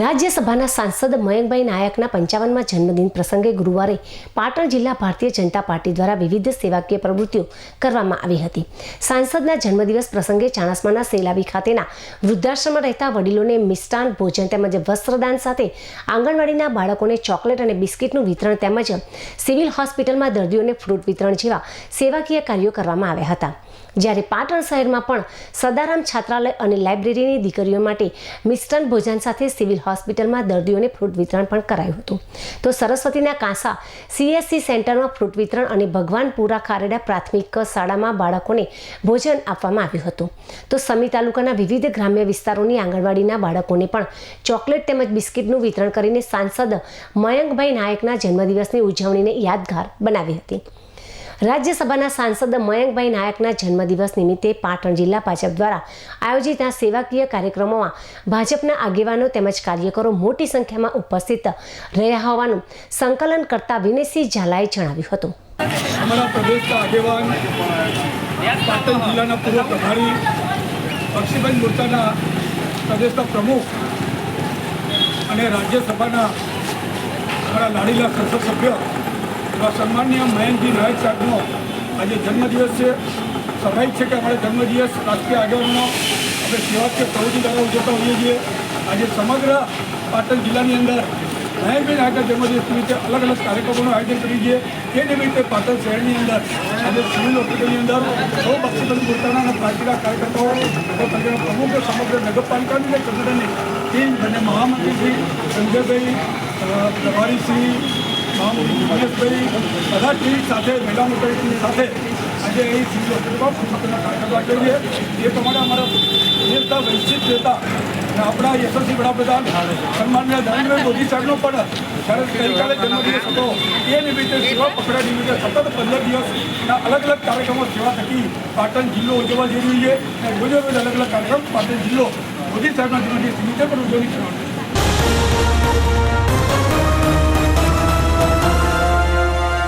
રાજ્યસભાના સાંસદ મયંકભાઈ નાયકના પંચાવનમાં જન્મદિન પ્રસંગે ગુરુવારે પાટણ જિલ્લા ભારતીય જનતા પાર્ટી દ્વારા વિવિધ સેવાકીય પ્રવૃત્તિઓ કરવામાં આવી હતી. સાંસદના જન્મદિવસ પ્રસંગે ચાણસ્માના સેલાવી ખાતેના વૃદ્ધાશ્રમમાં રહેતા વડીલોને મિષ્ટાન ભોજન તેમજ વસ્ત્રદાન સાથે આંગણવાડીના બાળકોને ચોકલેટ અને બિસ્કિટનું વિતરણ તેમજ સિવિલ હોસ્પિટલમાં દર્દીઓને ફ્રૂટ વિતરણ જેવા સેવાકીય કાર્યો કરવામાં આવ્યા હતા. જ્યારે પાટણ શહેરમાં પણ સદારામ છાત્રાલય અને લાઇબ્રેરીની દીકરીઓ માટે મિષ્ટાન ભોજન સાથે સિવિલ હોસ્પિટલમાં દર્દીઓને ફ્રૂટ વિતરણ પણ કરાયું હતું. તો સરસ્વતીના કાંસા સીએસસી સેન્ટરમાં ફ્રૂટ વિતરણ અને ભગવાનપુરા ખારેડા પ્રાથમિક શાળામાં બાળકોને ભોજન આપવામાં આવ્યું હતું. તો સમી તાલુકાના વિવિધ ગ્રામ્ય વિસ્તારોની આંગણવાડીના બાળકોને પણ ચોકલેટ તેમજ બિસ્કિટનું વિતરણ કરીને સાંસદ મયંકભાઈ નાયકના જન્મદિવસની ઉજવણીને યાદગાર બનાવી હતી. રાજ્યસભાના સાંસદ મયંકભાઈ નાયકના જન્મદિવસ નિમિત્તે પાટણ જિલ્લા ભાજપ દ્વારા આયોજિત આ સેવાકીય કાર્યક્રમોમાં ભાજપના આગેવાનો તેમજ કાર્યકરો મોટી સંખ્યામાં ઉપસ્થિત રહ્યા હોવાનું સંકલન કરતા વિનયસિંહ ઝાલાએ જણાવ્યું હતું. અમારા પ્રદેશના આગેવાન પાટણ જિલ્લાના પૂર્વ પ્રભારી બક્ષીભાઈ મોરચાના પ્રદેશના પ્રમુખ અને રાજ્યસભાના અમારા લાડીલા સંસદ સભ્ય એવા સન્માનીય મયંકજી નાયક સાહેબનો આજે જન્મદિવસ છે. સ્વાભાવિક છે કે આપણે જન્મદિવસ રાષ્ટ્રીય આગેવાનો આપણે સેવાકીય પ્રવૃત્તિ દ્વારા ઉજવતા હોઈએ છીએ. આજે સમગ્ર પાટણ જિલ્લાની અંદર મહેશભાઈ આગળ જન્મદિવસ નિમિત્તે અલગ અલગ કાર્યક્રમોનું આયોજન કરી છે. એ નિમિત્તે પાટણ શહેરની અંદર આજે સિવિલ હોસ્પિટલની અંદર સૌ બક્ષીબંધ પોતાના અને પાર્ટીના કાર્યકર્તાઓ નગરપાલિકાના પ્રમુખ સમગ્ર નગરપાલિકાની અને સંગઠનની ટીમ અને મહામંત્રીશ્રી સંજયભાઈ પ્રભારીશ્રી દિનેશભાઈ સાથે મહિલા સાથે આજે અહીં હોસ્પિટલમાં પોતાના કાર્યક્રમ રાખીએ છીએ એ અમારા નેતા વૈશ્વિક નેતા અને આપણા યશસ્વી વડાપ્રધાન સન્માનીય નરેન્દ્ર મોદી સાહેબનો પણ જ્યારે ગઈકાલે જન્મદિવસ હતો એ નિમિત્તે સેવા પકડા સતત પંદર દિવસના અલગ અલગ કાર્યક્રમો સેવા થકી પાટણ જિલ્લો ઉજવવા જઈ રહ્યું છે અને રોજે અલગ અલગ કાર્યક્રમ પાટણ જિલ્લો મોદી સાહેબના જન્મદિવસ નિમિત્તે પણ ઉજવણી છે